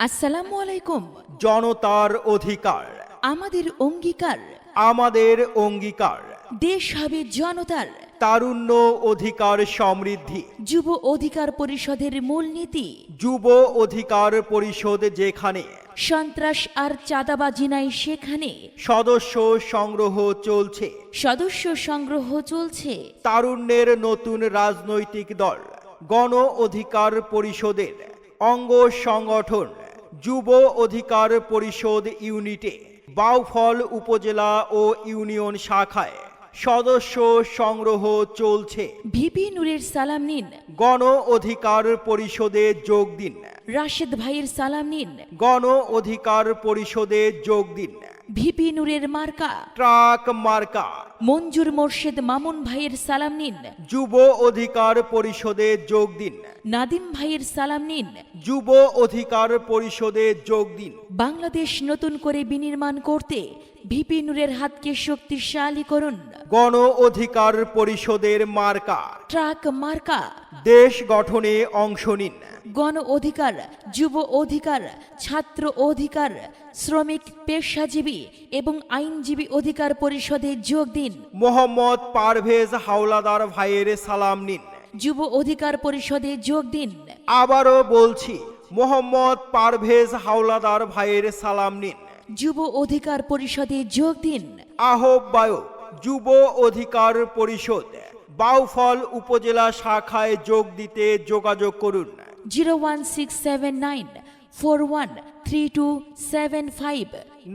আসসালামু আলাইকুম। জনতার অধিকার। আমাদের অঙ্গীকার। আমাদের অঙ্গীকার। দেশ হবে জনতার। তারুণ্য অধিকার সমৃদ্ধি। যুব অধিকার পরিষদের মূলনীতি। যুব অধিকার পরিষদ যেখানে। সন্ত্রাস আর চাঁদাবাজি নাই সেখানে। সদস্য সংগ্রহ চলছে। সদস্য সংগ্রহ চলছে। তারুণ্যের নতুন রাজনৈতিক দল। গণ অধিকার পরিষদের অঙ্গ সংগঠন। যুব অধিকার পরিষদ ইউনিটে বাউফল উপজেলা ও ইউনিয়ন শাখায় সদস্য সংগ্রহ চলছে। ভিপি নূরের সালাম নিন। গণ অধিকার পরিষদে যোগ দিন। রাশেদ ভাইয়ের সালাম নিন। গণ অধিকার পরিষদে যোগ দিন। ভিপি নূরের মার্কা। ট্রাক মার্কা। মঞ্জুর মোর্শেদ মামুন ভাইয়ের সালাম নিন। যুব অধিকার পরিষদে যোগ দিন। নাদিম ভাইয়ের সালাম নিন। যুব অধিকার পরিষদে যোগ দিন। বাংলাদেশ নতুন করে বিনির্মাণ করতে ভিপি নূরের হাতকে শক্তিশালী করুন। গণ অধিকার পরিষদের মার্কা। ট্রাক মার্কা। দেশ গঠনে অংশ নিন। গণ অধিকার যুব অধিকার ছাত্র অধিকার শ্রমিক পেশাজীবী এবং আইনজীবী অধিকার পরিষদে যোগ দিন। মোহাম্মদ পারভেজ হাওলাদার ভাইয়ের সালাম নিন। যুব অধিকার পরিষদে যোগ দিন। আবারও বলছি মোহাম্মদ পারভেজ হাওলাদার ভাইয়ের সালাম নিন। যুব অধিকার পরিষদে যোগ দিন। আহ্বায়ক যুব অধিকার পরিষদ বাউফল উপজেলা শাখায় যোগ দিতে যোগাযোগ করুন। Zero one six seven nine four one three two seven five.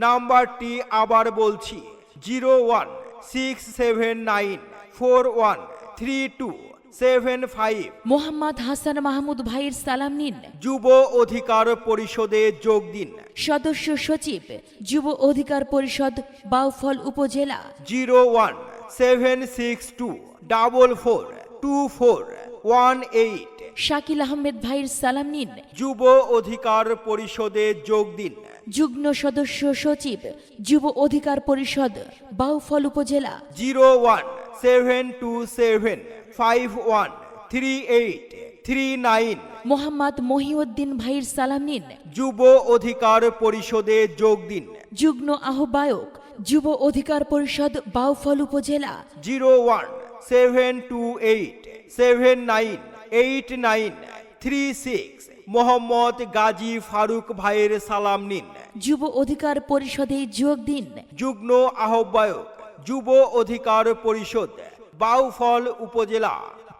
নাম্বারটি আবার বলছি zero one six seven nine four one three two seven five Mohammad Hasan Mahmud ভাইয়ের সালাম নিন। যুব অধিকার পরিষদে যোগ দিন। সদস্য সচিব যুব অধিকার পরিষদ বাউফল উপজেলা। Zero one seven six two double four two four one eight Shakil Ahmed ভাইয়ের সালাম নিন। যুব অধিকার পরিষদে যোগ দিন। যুগ্ম সদস্য সচিব যুব অধিকার পরিষদ বাউফল উপজেলা। Zero one seven two seven five one three eight three nine Mohammad Mohiuddin ভাইয়ের সালাম নিন। যুব অধিকার পরিষদে যোগ দিন। যুগ্ম আহ্বায়ক যুব অধিকার পরিষদ বাউফল উপজেলা। Zero one seven two eight seven nine eight nine three six. Mohammad Gazi Faruk ভাইয়ের সালাম নিন। যুব অধিকার পরিষদে যোগ দিন। যুগ্ম আহ্বায়ক যুব অধিকার পরিষদ বাউফল উপজেলা।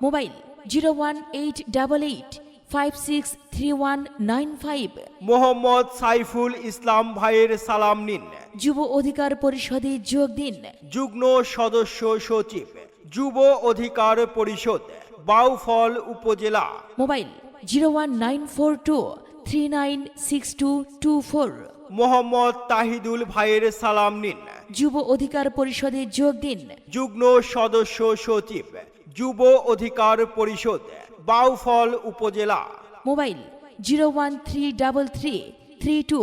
Mobile zero one eight double eight five six three one nine five. Mohammad Saiful Islam ভাইয়ের সালাম নিন। যুব অধিকার পরিষদে যোগ দিন। যুগ্ম সদস্য সচিব যুব অধিকার পরিষদ বাউফল উপজেলা। Mobile zero one nine four two three nine six two two four. Mohammad Tahidul ভাইয়ের সালাম নিন। যুব অধিকার পরিষদে যোগ দিন। যুগ্ম সদস্য সচিব যুব অধিকার পরিষদ বাউফল উপজেলা। Mobile zero one three double three three two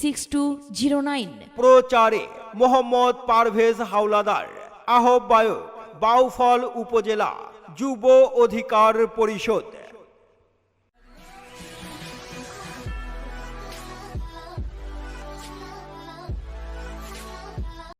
six two zero nine. প্রচারে মোহাম্মদ পারভেজ হাওলাদার আহ্বায়ক বাউফল উপজেলা যুব অধিকার পরিষদ।